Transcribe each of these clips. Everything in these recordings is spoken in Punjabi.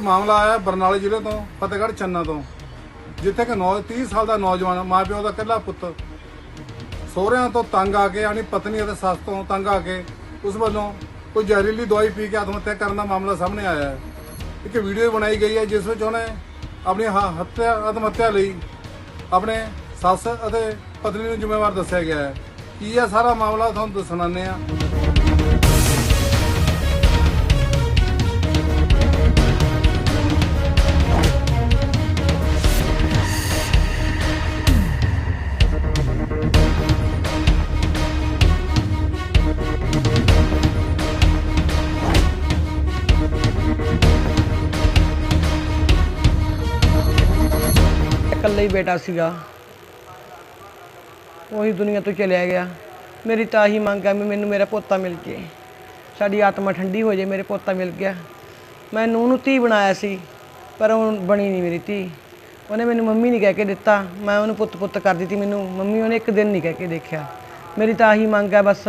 ਮਾਮਲਾ ਆਇਆ ਬਰਨਾਲੇ ਜ਼ਿਲ੍ਹੇ ਤੋਂ, ਫਤਿਹਗੜ੍ਹ ਚੰਨਾ ਤੋਂ, ਜਿੱਥੇ ਕਿ 9 30 ਸਾਲ ਦਾ ਨੌਜਵਾਨ, ਮਾਪਿਓ ਦਾ ਇਕੱਲਾ ਪੁੱਤ ਸਹੁਰਿਆਂ ਤੋਂ ਤੰਗ ਆ ਕੇ, ਯਾਨੀ ਪਤਨੀ ਅਤੇ ਸੱਸ ਤੋਂ ਤੰਗ ਆ ਕੇ ਉਸ ਵੱਲੋਂ ਕੋਈ ਜ਼ਹਿਰੀਲੀ ਦਵਾਈ ਪੀ ਕੇ ਆਤਮ ਹੱਤਿਆ ਕਰਨ ਦਾ ਮਾਮਲਾ ਸਾਹਮਣੇ ਆਇਆ ਹੈ। ਇੱਕ ਵੀਡੀਓ ਬਣਾਈ ਗਈ ਹੈ, ਜਿਸ ਵਿੱਚ ਉਹਨੇ ਆਪਣੀ ਹ- ਹੱਤਿਆ ਆਤਮ ਹੱਤਿਆ ਲਈ ਆਪਣੇ ਸੱਸ ਅਤੇ ਪਤਨੀ ਨੂੰ ਜ਼ਿੰਮੇਵਾਰ ਦੱਸਿਆ ਗਿਆ ਹੈ। ਕੀ ਇਹ ਸਾਰਾ ਮਾਮਲਾ ਤੁਹਾਨੂੰ ਦੱਸਣਾਨੇ ਆ ਇਕੱਲਾ ਹੀ ਬੇਟਾ ਸੀਗਾ। ਉਹੀ ਦੁਨੀਆ ਤੋਂ ਚਲਿਆ ਗਿਆ। ਮੇਰੀ ਤਾਂ ਹੀ ਮੰਗ ਹੈ ਵੀ ਮੈਨੂੰ ਮੇਰਾ ਪੋਤਾ ਮਿਲ ਜੇ। ਸਾਡੀ ਆਤਮਾ ਠੰਡੀ ਹੋ ਜੇ, ਮੇਰੇ ਪੋਤਾ ਮਿਲ ਗਿਆ। ਮੈਂ ਨੂੰਹ ਨੂੰ ਧੀ ਬਣਾਇਆ ਸੀ, ਪਰ ਉਹ ਬਣੀ ਨਹੀਂ ਮੇਰੀ ਧੀ। ਉਹਨੇ ਮੈਨੂੰ ਮੰਮੀ ਨਹੀਂ ਕਹਿ ਕੇ ਦਿੱਤਾ। ਮੈਂ ਉਹਨੂੰ ਪੁੱਤ ਪੁੱਤ ਕਰ ਦਿੱਤੀ ਮੈਨੂੰ। ਮੰਮੀ ਉਹਨੇ ਇੱਕ ਦਿਨ ਨਹੀਂ ਕਹਿ ਕੇ ਦੇਖਿਆ। ਮੇਰੀ ਤਾਂ ਆਹੀ ਮੰਗ ਹੈ ਬਸ।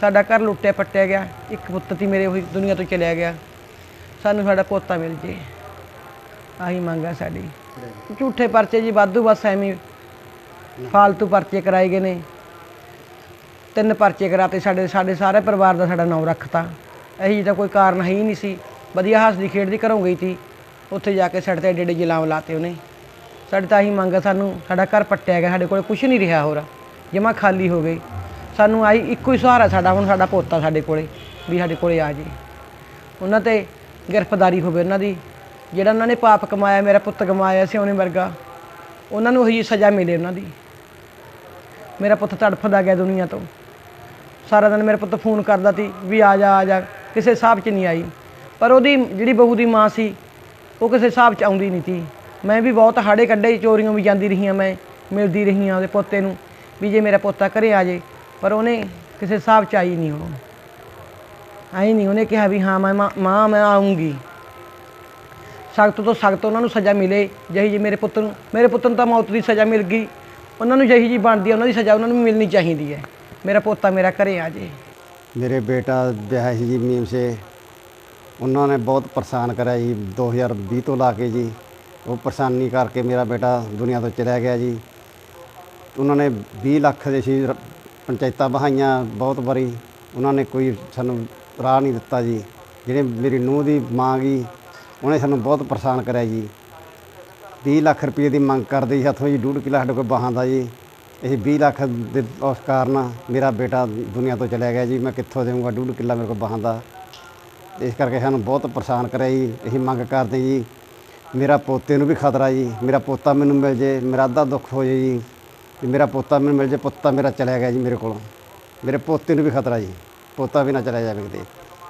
ਸਾਡਾ ਘਰ ਲੁੱਟਿਆ ਪੱਟਿਆ ਗਿਆ। ਇੱਕ ਪੁੱਤ ਤੀ ਮੇਰੇ ਉਹੀ ਦੁਨੀਆ ਤੋਂ ਚਲਿਆ ਗਿਆ। ਸਾਨੂੰ ਸਾਡਾ ਪੋਤਾ ਮਿਲ ਜੇ। ਆਹੀ ਮੰਗ ਹੈ ਸਾਡੀ। ਝੂਠੇ ਪਰਚੇ ਜੀ ਵਾਧੂ ਬਸ ਐਵੇਂ ਫਾਲਤੂ ਪਰਚੇ ਕਰਾਏ ਗਏ ਨੇ। ਤਿੰਨ ਪਰਚੇ ਕਰਾਤੇ ਸਾਡੇ ਸਾਡੇ ਸਾਰੇ ਪਰਿਵਾਰ ਦਾ ਸਾਡਾ ਨਾਮ ਰੱਖਤਾ। ਇਹੀ ਤਾਂ ਕੋਈ ਕਾਰਨ ਹੈ ਹੀ ਨਹੀਂ ਸੀ। ਵਧੀਆ ਹੱਸਦੀ ਖੇਡਦੀ ਘਰੋਂ ਗਈ ਸੀ। ਉੱਥੇ ਜਾ ਕੇ ਸਾਡੇ ਤੇ ਏਡੇ ਏਡੇ ਜਲਾਮ ਲਾਤੇ ਉਹਨੇ। ਸਾਡੇ ਤਾਂ ਇਹੀ ਮੰਗ ਆ ਸਾਨੂੰ। ਸਾਡਾ ਘਰ ਪੱਟਿਆ ਗਿਆ, ਸਾਡੇ ਕੋਲ ਕੁਝ ਨਹੀਂ ਰਿਹਾ ਹੋਰ। ਜਮਾ ਖਾਲੀ ਹੋ ਗਈ। ਸਾਨੂੰ ਆਈ ਇੱਕੋ ਹੀ ਸਹਾਰਾ ਸਾਡਾ, ਹੁਣ ਸਾਡਾ ਪੋਤਾ ਸਾਡੇ ਕੋਲੇ, ਵੀ ਸਾਡੇ ਕੋਲੇ ਆ ਜੇ। ਉਹਨਾਂ ਤੇ ਗ੍ਰਿਫਤਾਰੀ ਹੋਵੇ ਉਹਨਾਂ ਦੀ। ਜਿਹੜਾ ਉਹਨਾਂ ਨੇ ਪਾਪ ਕਮਾਇਆ, ਮੇਰਾ ਪੁੱਤ ਕਮਾਇਆ ਸੀ ਉਹਨੇ ਵਰਗਾ, ਉਹਨਾਂ ਨੂੰ ਉਹੀ ਸਜ਼ਾ ਮਿਲੇ ਉਹਨਾਂ ਦੀ। ਮੇਰਾ ਪੁੱਤ ਤੜਫਦਾ ਗਿਆ ਦੁਨੀਆ ਤੋਂ। ਸਾਰਾ ਦਿਨ ਮੇਰਾ ਪੁੱਤ ਫੋਨ ਕਰਦਾ ਸੀ ਵੀ ਆ ਜਾ ਆ ਜਾ, ਕਿਸੇ ਹਿਸਾਬ 'ਚ ਨਹੀਂ ਆਈ। ਪਰ ਉਹਦੀ ਜਿਹੜੀ ਬਹੂ ਦੀ ਮਾਂ ਸੀ, ਉਹ ਕਿਸੇ ਹਿਸਾਬ 'ਚ ਆਉਂਦੀ ਨਹੀਂ ਸੀ। ਮੈਂ ਵੀ ਬਹੁਤ ਹਾੜੇ ਕੱਢੇ, ਚੋਰੀਆਂ ਵੀ ਜਾਂਦੀ ਰਹੀ ਹਾਂ ਮੈਂ, ਮਿਲਦੀ ਰਹੀ ਹਾਂ ਉਹਦੇ ਪੋਤੇ ਨੂੰ, ਵੀ ਜੇ ਮੇਰਾ ਪੋਤਾ ਘਰੇ ਆ ਜੇ। ਪਰ ਉਹਨੇ ਕਿਸੇ ਹਿਸਾਬ 'ਚ ਆਈ ਨਹੀਂ ਉਹ ਆਈ ਨਹੀਂ, ਉਹਨੇ ਕਿਹਾ ਵੀ ਹਾਂ, ਮੈਂ ਮਾਂ- ਮਾਂ, ਮੈਂ ਆਉਂਗੀ ਸਖਤ ਤੋਂ ਸਖਤ ਉਹਨਾਂ ਨੂੰ ਸਜ਼ਾ ਮਿਲੇ, ਜਿਹੀ ਜੀ ਮੇਰੇ ਪੁੱਤ ਨੂੰ। ਮੇਰੇ ਪੁੱਤ ਨੂੰ ਤਾਂ ਮੌਤ ਦੀ ਸਜ਼ਾ ਮਿਲ ਗਈ। ਉਹਨਾਂ ਨੂੰ ਜਿਹੀ ਜੀ ਬਣਦੀ ਹੈ ਉਹਨਾਂ ਦੀ ਸਜ਼ਾ ਉਹਨਾਂ ਨੂੰ ਮਿਲਣੀ ਚਾਹੀਦੀ ਹੈ। ਮੇਰਾ ਪੋਤਾ ਮੇਰਾ ਘਰੇ ਆ ਜੇ। ਮੇਰੇ ਬੇਟਾ ਵਿਆਹ ਸੀ ਜੀ ਮੀਮ ਸੇ। ਉਹਨਾਂ ਨੇ ਬਹੁਤ ਪਰੇਸ਼ਾਨ ਕਰਿਆ ਜੀ 2020 ਤੋਂ ਲਾ ਕੇ ਜੀ। ਉਹ ਪਰੇਸ਼ਾਨੀ ਕਰਕੇ ਮੇਰਾ ਬੇਟਾ ਦੁਨੀਆ ਤੋਂ ਚਲਿਆ ਗਿਆ ਜੀ। ਉਹਨਾਂ ਨੇ 20 ਲੱਖ ਦੇ ਸੀ ਪੰਚਾਇਤਾਂ ਬਹਾਈਆਂ ਬਹੁਤ ਵਾਰੀ। ਉਹਨਾਂ ਨੇ ਕੋਈ ਸਾਨੂੰ ਰਾਹ ਨਹੀਂ ਦਿੱਤਾ ਜੀ। ਜਿਹੜੇ ਮੇਰੀ ਨੂੰਹ ਦੀ ਮਾਂ ਗਈ ਉਹਨੇ ਸਾਨੂੰ ਬਹੁਤ ਪਰੇਸ਼ਾਨ ਕਰਿਆ ਜੀ। 20 ਲੱਖ ਰੁਪਏ ਦੀ ਮੰਗ ਕਰਦੇ ਜੀ ਹੱਥੋਂ ਜੀ ਡੂਢ ਕਿੱਲਾ ਸਾਡੇ ਕੋਲ ਬਾਹਾਂ ਦਾ ਜੀ। ਇਹ 20 ਲੱਖ ਦੇ ਉਸ ਕਾਰਨ ਮੇਰਾ ਬੇਟਾ ਦੁਨੀਆ ਤੋਂ ਚਲਿਆ ਗਿਆ ਜੀ। ਮੈਂ ਕਿੱਥੋਂ ਦੇਵਾਂਗਾ ਡੂਢ ਕਿੱਲਾ ਮੇਰੇ ਕੋਲ ਬਾਹਾਂ ਦਾ? ਇਸ ਕਰਕੇ ਸਾਨੂੰ ਬਹੁਤ ਪਰੇਸ਼ਾਨ ਕਰਿਆ ਜੀ। ਅਸੀਂ ਮੰਗ ਕਰਦੇ ਜੀ। ਮੇਰਾ ਪੋਤੇ ਨੂੰ ਵੀ ਖਤਰਾ ਜੀ। ਮੇਰਾ ਪੋਤਾ ਮੈਨੂੰ ਮਿਲ ਜੇ, ਮੇਰਾ ਅੱਧਾ ਦੁੱਖ ਹੋ ਜੇ ਜੀ। ਵੀ ਮੇਰਾ ਪੋਤਾ ਮੈਨੂੰ ਮਿਲ ਜੇ, ਪੁੱਤਾ ਮੇਰਾ ਚਲਿਆ ਗਿਆ ਜੀ ਮੇਰੇ ਕੋਲੋਂ। ਮੇਰੇ ਪੋਤੇ ਨੂੰ ਵੀ ਖਤਰਾ ਜੀ। ਪੋਤਾ ਵੀ ਨਾ ਚਲਿਆ ਜਾਵੇ ਕਿਤੇ।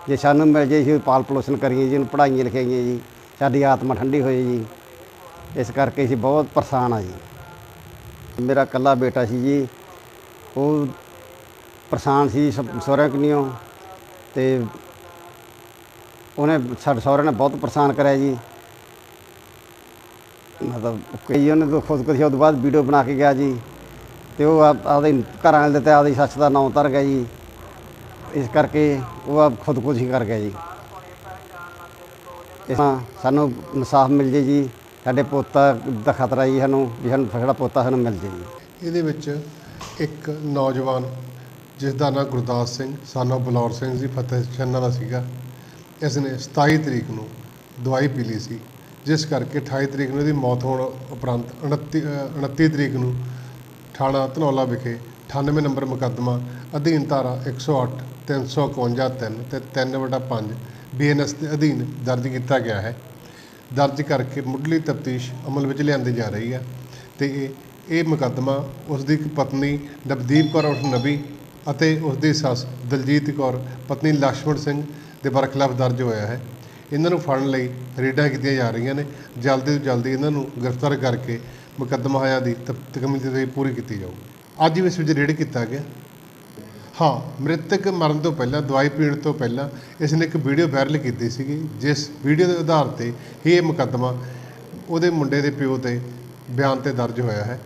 ਜੇ ਸਾਨੂੰ ਮਿਲ ਜੇ ਅਸੀਂ ਪਾਲ ਪਲੋਸਣ ਕਰੀਏ ਜੀ, ਉਹਨੂੰ ਪੜ੍ਹਾਈਆਂ ਲਿਖਾਈਆਂ ਜੀ, ਸਾਡੀ ਆਤਮਾ ਠੰਡੀ ਹੋਏ ਜੀ। ਇਸ ਕਰਕੇ ਅਸੀਂ ਬਹੁਤ ਪਰੇਸ਼ਾਨ ਆ ਜੀ। ਮੇਰਾ ਇਕੱਲਾ ਬੇਟਾ ਸੀ ਜੀ, ਉਹ ਪਰੇਸ਼ਾਨ ਸੀ ਸਹੁਰਿਆਂ ਕਨੀਓ ਤੇ ਉਹਨੇ ਸਾਡੇ ਸਹੁਰੇ ਨੇ ਬਹੁਤ ਪਰੇਸ਼ਾਨ ਕਰਿਆ ਜੀ। ਮਤਲਬ ਕਈ ਉਹਨੇ ਤੋਂ ਖੁਦਕੁਸ਼ੀ ਉਹ ਤੋਂ ਬਾਅਦ ਵੀਡੀਓ ਬਣਾ ਕੇ ਗਿਆ ਜੀ। ਤੇ ਉਹ ਆਪਦੇ ਘਰਾਂ ਵਾਲੇ ਦੇ ਤੇ ਆਪਦੀ ਸੱਸ ਦਾ ਨਾਂ ਉਤਰ ਗਿਆ ਜੀ। ਇਸ ਕਰਕੇ ਉਹ ਆਪ ਖੁਦਕੁਸ਼ੀ ਕਰ ਗਿਆ ਜੀ। ਇਸ ਤਰ੍ਹਾਂ ਸਾਨੂੰ ਇਨਸਾਫ ਮਿਲ ਜੇ ਜੀ। ਸਾਡੇ ਪੋਤਾ ਦਾ ਖਤਰਾ ਜੀ ਸਾਨੂੰ ਵੀ ਸਾਨੂੰ ਸਾਡਾ ਪੋਤਾ ਸਾਨੂੰ ਮਿਲ ਜੇ ਜੀ। ਇਹਦੇ ਵਿੱਚ ਇੱਕ ਨੌਜਵਾਨ ਜਿਸ ਦਾ ਨਾਮ ਗੁਰਦਾਸ ਸਿੰਘ ਸਾਨੋ ਬਲੌਰ ਸਿੰਘ ਜੀ ਫਤਿਹ ਚੰਨਾ ਦਾ ਸੀਗਾ। ਇਸ ਨੇ 27 ਤਰੀਕ ਨੂੰ ਦਵਾਈ ਪੀ ਲਈ ਸੀ। ਜਿਸ ਕਰਕੇ 28 ਤਰੀਕ ਨੂੰ ਇਹਦੀ ਮੌਤ ਹੋਣ ਉਪਰੰਤ 29 ਅ, 29 ਤਰੀਕ ਨੂੰ ਥਾਣਾ ਧਨੌਲਾ ਵਿਖੇ 98 ਨੰਬਰ ਮੁਕੱਦਮਾ ਅਧੀਨ ਧਾਰਾ 108 351 3 ਤੇ 3/5 ਬੀਐਨਐਸ ਦੇ ਅਧੀਨ ਦਰਜ ਕੀਤਾ ਗਿਆ ਹੈ। ਦਰਜ ਕਰਕੇ ਮੁੱਢਲੀ ਤਫਤੀਸ਼ ਅਮਲ ਵਿੱਚ ਲਿਆਂਦੀ ਜਾ ਰਹੀ ਹੈ ਤੇ ਇਹ ਇਹ ਮੁਕੱਦਮਾ ਉਸ ਦੀ ਪਤਨੀ ਨਵਦੀਪ ਕੌਰ ਉਰਫ ਨਬੀ ਅਤੇ ਉਸ ਦੀ ਸੱਸ ਦਲਜੀਤ ਕੌਰ, ਪਤਨੀ ਲక్ష్ਮਣ ਸਿੰਘ ਦੇ ਬਰਖਲਾਫ ਦਰਜ ਹੋਇਆ ਹੈ। ਇਹਨਾਂ ਨੂੰ ਫੜਨ ਲਈ ਰੇਡਾਂ ਕੀਤੀਆਂ ਜਾ ਰਹੀਆਂ ਨੇ। ਜਲਦੀ ਤੋਂ ਜਲਦੀ ਇਹਨਾਂ ਨੂੰ ਗ੍ਰਿਫਤਾਰ ਕਰਕੇ ਮੁਕੱਦਮਾ ਹੋਇਆ ਦੀ ਤਕਮੀਲ ਤੇ ਪੂਰੀ ਕੀਤੀ ਜਾਊ। ਅੱਜ ਵੀ ਇਸ ਵਿੱਚ ਰੇਡ ਕੀਤਾ ਗਿਆ। ਹਾਂ, ਮ੍ਰਿਤਕ ਮਰਨ ਤੋਂ ਪਹਿਲਾਂ, ਦਵਾਈ ਪੀਣ ਤੋਂ ਪਹਿਲਾਂ ਇਸ ਨੇ ਇੱਕ ਵੀਡੀਓ ਵਾਇਰਲ ਕੀਤੀ ਸੀਗੀ, ਜਿਸ ਵੀਡੀਓ ਦੇ ਆਧਾਰ ਤੇ ਹੀ ਇਹ ਮੁਕੱਦਮਾ ਉਹਦੇ ਮੁੰਡੇ ਦੇ ਪਿਓ ਤੇ ਬਿਆਨ ਤੇ ਦਰਜ ਹੋਇਆ ਹੈ।